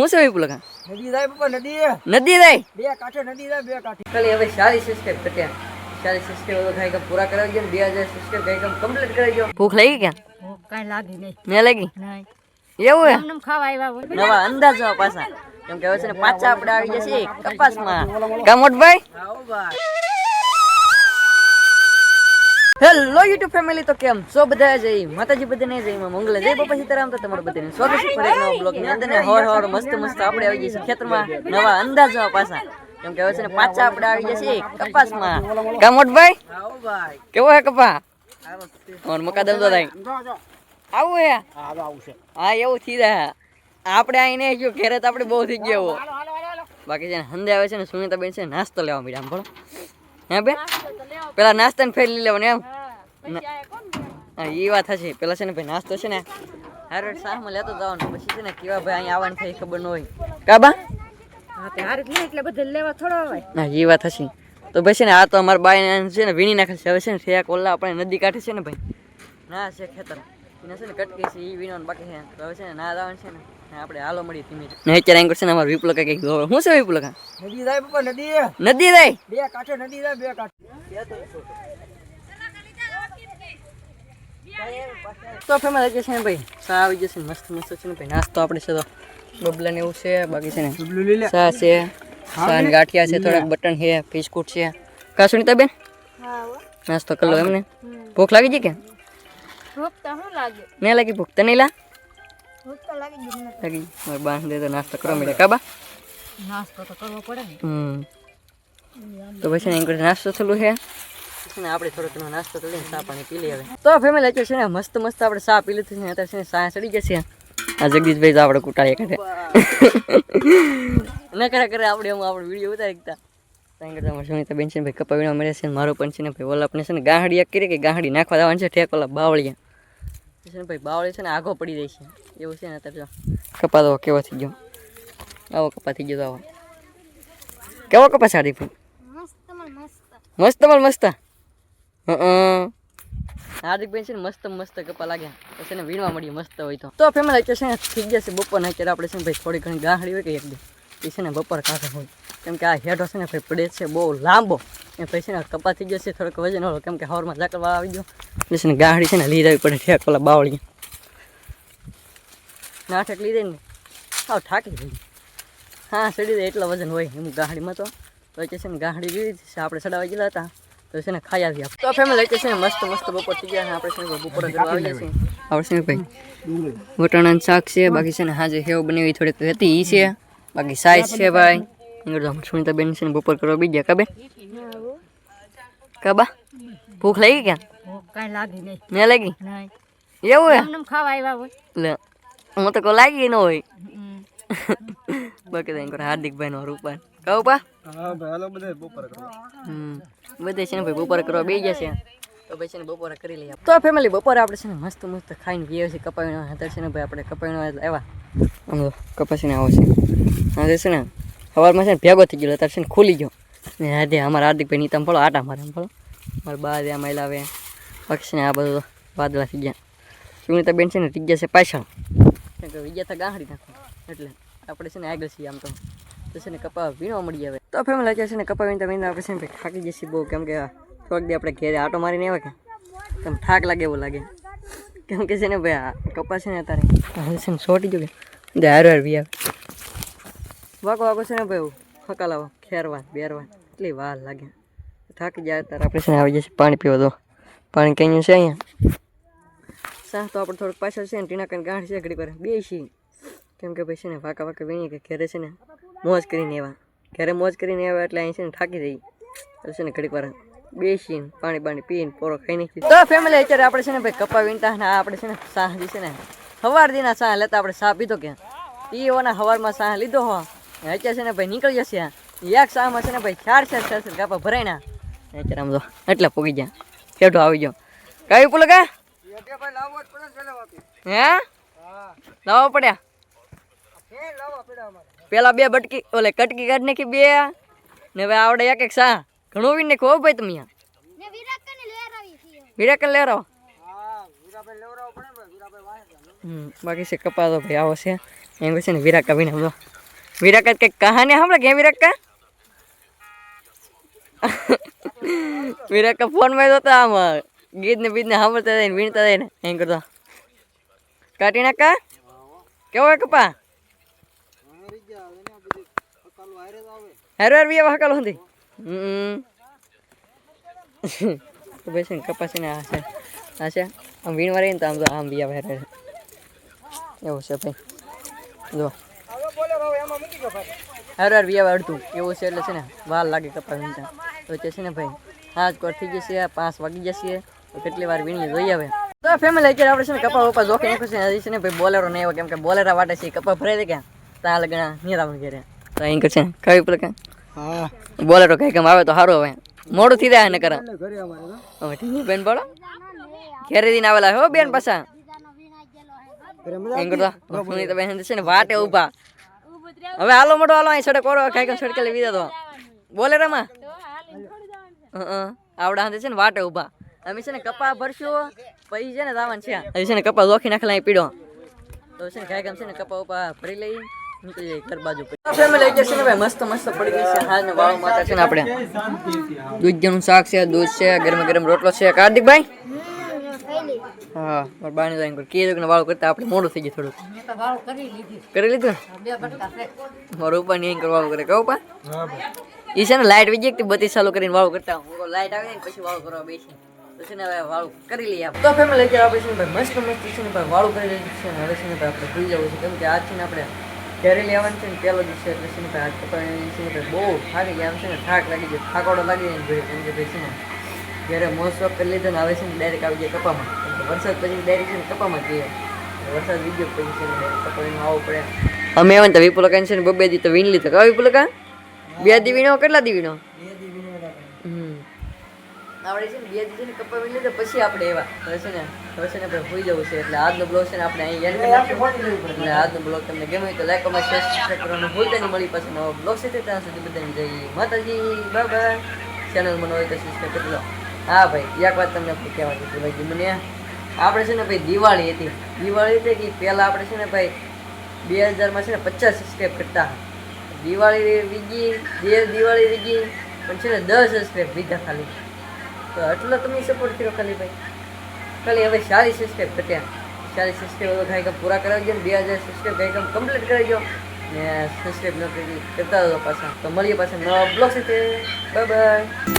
શું છે વિપુલ કા? નદી જાય પપ્પા નદી નદી જાય? બે કાંઠે નદી જાય બે કાંઠે. ખાલી હવે સારી સબસ્ક્રાઇબ કટ્યા સારી સબસ્ક્રાઇબ હવે ખાઈ કામ પૂરા કરાવી ગયો બે હજાર સબસ્ક્રાઇબ ખાઈ કામ કમ્પ્લીટ કરાવી ગયો ભૂખ લાગી ક્યાં? કઈ લાગી નહીં. મેં લાગી? નહીં. એવું હે? એમને ખાવા આવ્યા હોય. નવા અંદાજો પાછા. કેમ કે હવે છે ને પાછા આપણે આવી જશે કપાસમાં. કામોટભાઈ આવો ભાઈ. હેલો યુટ્યુબ ફેમિલી તો કેમ? છો બધા જઈ માતાજી બધાને જય માં મંગલ જય બાપા સીતારામ. તો તમારું બધાને સ્વાગત છે ફરી નવા બ્લોગની અંદર. હોર હવાર મસ્ત મસ્ત આપણે આવી જઈએ ખેતરમાં નવા અંદાજો પાછા. કેમ કે હવે છે ને પાછા આપણે આવી જશે કપાસમાં. કામોટભાઈ આવો ભાઈ? કેવો હે કપા. ઓર મકાદમ તો થાય. આવું હે? હા આવું છે હા એવું થી રહ્યા આપણે આઈને જો ઘેરે તો આપણે બહુ થઈ ગયા બાકી છે ને હંદે આવે છે ને સુનીતા બેન છે નાસ્તો લેવા મળ્યા આમ હે બેન? પેલા નાસ્તાને ફેર લઈ લેવાનું એમ. હા એ વાત હશે પેલા છે ને ભાઈ નાસ્તો છે ને હારે શાહમાં લેતો જવાનું. પછી છે ને કેવા ભાઈ અહીંયા આવવાની થઈ ખબર ન હોય. કાબા હા તે હારી એટલે બધા લેવા થોડો હોય ના એ વાત હશે તો ભાઈ છે ને આ તો અમારા બાઈ છે ને વીણી નાખે છે. હવે છે ને ઠેક ઓલા આપણે નદી કાંઠે છે ને ભાઈ ના છે ખેતર. એને છે ને કટકી છે એ વીણવાનું બાકી છે. તો હવે છે ને ના જવાનું છે ને. આપણે હાલો મળી ધીમે ને અત્યારે એંગર છે ને અમારું વિપુલ કંઈક શું છે વિપુલકા નદી જાય પપ્પા નદી. નદી જાય? બે કાંઠે નદી જાય બે કાંઠે. તો ફેમસ આવી જશે ને ભાઈ? સા આવી જશે મસ્ત મસ્ત છે ને ભાઈ. નાસ્તો આપણે છે તો બબલા ને એવું છે બાકી છે ને સા લે. છે સાન ગાંઠિયા છે થોડાક બટન છે બિસ્કુટ છે. કા સુનીતા બેન? નાસ્તો કરી લો એમને. ભૂખ લાગી છે કે? ભૂખ તો શું લાગે? નહીં લાગી ભૂખ લા તો નહીં નથી લાગી મારે બાંધ દે તો નાસ્તો કરવા મળે કાબા નાસ્તો તો કરવો પડે ને. હમ. તો પછી એમ નાસ્તો થયેલું છે. ને આપણે થોડો ઘણો નાસ્તો કરી લઈને ચા પાણી પી લઈએ હવે. તો ફેમિલી છે ને મસ્ત મસ્ત આપણે ચા પી લીધું છે ને અત્યારે છે ને ચા ચડી જશે આ જગદીશભાઈ તો આપણે કુટાળીએ કરે ન કરે કરે આપણે એમ આપણે વીડિયો ઉતારી ત્યાં કરતા અમારે સુનિતા બેન છે ભાઈ કપા વીણા મળે છે મારું પણ છે ને ભાઈ ઓલા આપણે છે ને ગાહડી કરી કે ગાહડી નાખવા દેવાની છે ઠેક ઓલા બાવળિયા. છે ભાઈ બાવળી છે ને આઘો પડી રહી છે. એવું છે ને અત્યારે કપા તો કેવો થઈ ગયો? આવો કપા થઈ ગયો તો આવો. કેવો કપા સાડી ભાઈ મસ્ત મસ્ત. મસ્ત પણ મસ્ત? હં હાર્દિકભાઈ છે ને મસ્ત મસ્ત કપા લાગ્યા. પછી એને વીણવા મળ્યું મસ્ત હોય તો. તો ફેમિલી છે ને થઈ ગયા છે બપોર અત્યારે આપણે છે ને ભાઈ થોડી ઘણી ગાહડી હોય કે એક બે. એ છે ને બપોર કાઢે હોય. કેમ કે આ હેઠો છે ને ભાઈ પડે છે બહુ લાંબો. એ પછી છે ને કપા થઈ ગયો છે, થોડોક વજન વાળો કેમ કે હવારમાં ઝાકળવા આવી ગયો. એટલે ને ગાહડી છે ને લઈ જવી પડે ઠેક પેલા બાવળી ના ઠેક લઈ જઈને આવ થાકી ગઈ હા ચડી દે એટલા વજન હોય એમ ગાડીમાં તો. તો છે ને ગાહડી લીધી છે, આપણે ચડાવવા ગયેલા હતા. તો છે ને ખાઈ આવ્યા તો ફેમિલી છે ને મસ્ત મસ્ત બપોર થઈ ગયા આપણે છે ને બપોર આવી ગયા છે આપણે ભાઈ. વટાણાનું શાક છે, બાકી છે ને હાજે હેવ બનાવી થોડીક હતી ઈ છે. બાકી સાઈઝ છે ભાઈ. તો સુનિતા બેન છે ને બપોર કરવા બી ગયા. કાબે કાબા ભૂખ લાગી ક્યાં? ભૂખ કાંઈ લાગી નહીં. મેં લાગી? એવું હે એમને ખાવા આવ્યા હોય. લે હું તો કોઈ લાગી ન હોય. બાકી તો હાર્દિકભાઈ નો રૂપા કહું પા ભાઈ બધે બપોર હમ. બધે છે ને ભાઈ બપોર કરવા બે છે. તો પછી છે ને બપોરે કરી લઈએ તો ફેમિલી બપોરે આપણે છે ને મસ્ત મસ્ત ખાઈને પીએ છીએ કપાવીનો. હતા છે ને ભાઈ આપણે કપાવીનો આવ્યા આમ કપાસીને આવો છે. હા છે ને. સવારમાં છે ને ભેગો થઈ ગયો અત્યારે છે ને ખુલી ગયો ને આજે અમારા હાર્દિકભાઈ નીતા પડો આટા મારે ફળો મારા બા ત્યાં માયલા આવે બાકી ને આ બધું વાદળા થઈ ગયા સુનિતા બેન છે ને થઈ ગયા છે પાછળ વિજ્ઞા તો ગાંહડી નાખો એટલે આપણે છે ને આગળ છીએ આમ તો છે ને કપા વીણવા મળી આવે તો ફેમ અત્યારે છે ને કપા વીણતા વીણતા આપણે છે ને થાકી જશે બહુ કેમ કે થોડાક દી આપણે ઘેરે આટો મારીને આવે કે તેમ થાક લાગે એવું લાગે કેમ કે છે ને ભાઈ આ કપા છે ને અત્યારે હાલ છે ને સોટી ગયો કે હાર વી આવે વાગો વાગો છે ને ભાઈ ફકાલાવો ખેરવા, બેરવા. એટલી વાર લાગે. થાકી જાય ત્યારે આપણે છે આવી જશે પાણી પીવો દો પાણી કઈ છે અહીંયા? સાહ તો આપણે થોડુંક પાછળ છે ને ટીના કરીને ગાંઠ છે ઘડી પર બેસી કેમ કે ભાઈ છે ને, વાંકા વાંકા વીણીએ કે ઘરે છે ને, મોજ કરીને એવા. ઘરે મોજ કરીને આવ્યા એટલે અહીં છે ને થાકી જઈ એટલે છે ને ઘડીક વાર બેસીને પાણી પાણી પીને પોરો ખાઈ નાખી તો ફેમિલી અત્યારે આપણે છે ને ભાઈ કપા વીણતા ને આપણે છે ને સાહ જે છે ને સવાર દીના સાહ લેતા આપણે સાહ પીધો કે એ ઓના સવારમાં સાહ લીધો હો. ને અત્યારે છે ને ભાઈ નીકળી જશે એક સાહમાં છે ને ભાઈ ચાર ચાર ચાર ચાર કાપા ભરાય ના અત્યારે આમ તો એટલે પૂગી ગયા. કેટો આવી ગયો. કયું પુલ કા? ભાઈ જ હે હા? લાવવા પડ્યા. પેલા બે બટકી ઓલે કટકી કાઢ નાખી બે. ને હવે આવડે એક એક સા. ઘણું વીને નાખો ભાઈ તમે ભાઈ. વાહે હમ બાકી છે કપા તો ભાઈ આવો છે. એમ કહે છે ને વિરાકા વિના બોલો વિરાકા કંઈક કહાની સાંભળે કે વિરાકા વિરાકા ફોનમાં જોતા આમ ગીત ને બીત ને સાંભળતા જાય વીણતા જાય ને, એમ કરતો. ના કા કેવો હોય કપા? હેરો હાર બી હકાલો હતી હમ. તો બેસી ને કપાસ ને આ છે આ છે. આમ વીણવા રહીને તો આમ તો આમ બી આવે એવું છે ભાઈ. જો. હાર હાર બી અડધું. એવું છે એટલે છે ને વાર લાગે કપાસ તો છે ને ભાઈ પાંચ કોર થઈ જશે પાંચ વાગી જશે તો કેટલી વાર વીણી જોઈ આવે તો ફેમિલી અત્યારે આપણે છે ને કપા વપા જોખી નાખ્યું છે. છે ને ભાઈ બોલેરો નહીં આવે કેમ કે બોલેરા વાટે છે કપા ભરાઈ દે ક્યાં? ત્યાં લગણા નિરામણ ઘેરે. તો અહીં કરશે કઈ પેલા હા. બોલેરો કઈ કામ આવે તો સારું હવે. મોડું થઈ જાય ને કરા. હવે ઠીક બેન બોલો. ઘેરે દિન આવેલા હો બેન પાછા. એમ કરતા બેન છે ને વાટે ઊભા. હવે હાલો મોટો હાલો અહીં છોડે કોરો કાંઈ કાંઈ સડકે લઈ દીધા તો. બોલે રમા. આવડા હાથે છે ને વાટે ઊભા. અમે છે ને કપા ભરશું પછી છે ને દાવન છે. હજી છે ને કપા જોખી નાખેલા અહીં પીડો. તો છે ને કાંઈ કામ છે ને કપા ઉપા ભરી લઈ નીકળી જાય ઘર બાજુ ફેમિલી છે ને ભાઈ મસ્ત મસ્ત પડી ગઈ છે. હાલ ને માતા છે ને આપણે. દૂધનું શાક છે દૂધ છે ગરમ ગરમ રોટલો છે. કાર્તિકભાઈ? હા મારા તો કે કીધું કે વાળું કરતા આપણે મોડું થઈ ગયું થોડુંક કરી લીધું મારું ઉપર નહીં કરવાનું કરે કહો પા હા ઈ છે ને લાઈટ વીજે કે બત્રીસ ચાલુ કરીને વાળ કરતા હું લાઈટ આવે ને પછી વાળ કરવા બેસી પછી ને વાળું કરી લઈએ આપણે તો ફેમિલી લઈ આપણે છે ભાઈ મસ્ત મસ્ત છે ને ભાઈ વાળું કરી લઈએ છે હવે છે ભાઈ આપણે ભૂલી જવું છે કેમ કે આજ છે ને આપણે ઘરે લેવાનું છે ને પહેલો દિવસ છે એટલે છે ભાઈ આજ પકડી છે ભાઈ બહુ થાકી ગયા છે ને થાક લાગી ગયો થાકોડો લાગી જાય ભાઈ કેમ કે ભાઈ છે ઘરે મોસ્ટ ઓફ કરી લીધો ને હવે છે ને ડાયરેક્ટ આવી જાય કપામાં. વરસાદ પછી ડાયરેક્ટ છે ને કપામાં જઈએ. વરસાદ વીજ્યો પછી છે ને કપાળીમાં આવવું પડે અમે આવે ને તો વિપુલ કાન છે ને બબે દી તો વીણ લીધો. કા વિપુલ કાન બે દી વીણો કેટલા દી વીણો? આપણે. છે ને બે દી છે ને કપા વીણ લીધો પછી આપણે એવા. હવે છે ને હવે છે ને આપણે હોઈ જવું છે. એટલે આજનો બ્લોગ છે ને આપણે અહીં એન્ડ કરી એટલે આજનો બ્લોગ તમને ગમે તો લાઈક કમેન્ટ શેર સબસ્ક્રાઇબ કરવાનું ભૂલતા નહીં. મળી પાસે નવો બ્લોગ છે ત્યાં સુધી બધાને જય માતાજી. બાય બાય ચેનલ મને હોય તો સબસ્ક્રાઇબ કરી લો. હા ભાઈ, એક વાત તમને કહેવા હતી, ભાઈ, મને આપણે છે ને ભાઈ દિવાળી હતી. દિવાળી હતી કે પહેલાં આપણે છે ને ભાઈ બે હજારમાં છે ને પચાસ સબસ્ક્રાઈબ કરતા દિવાળી વીજી બે દિવાળી વીજી પણ છે ને દસ સબસ્ક્રાઈબ લીધા ખાલી. તો એટલો તમે સપોર્ટ કર્યો ખાલી ભાઈ. ખાલી હવે સારી સબસ્ક્રાઈબ ઘટ્યા સારી સબસ્ક્રાઈબ હવે કાંઈ પૂરા કરાવી ને બે હજાર સબસ્ક્રાઈબ કાંઈ કામ કમ્પ્લીટ કરાવી દો ને સબસ્ક્રાઈબ ન કરી કરતા પાછા. તો મળીએ પાછા નવા બ્લોગ સાથે. Bye bye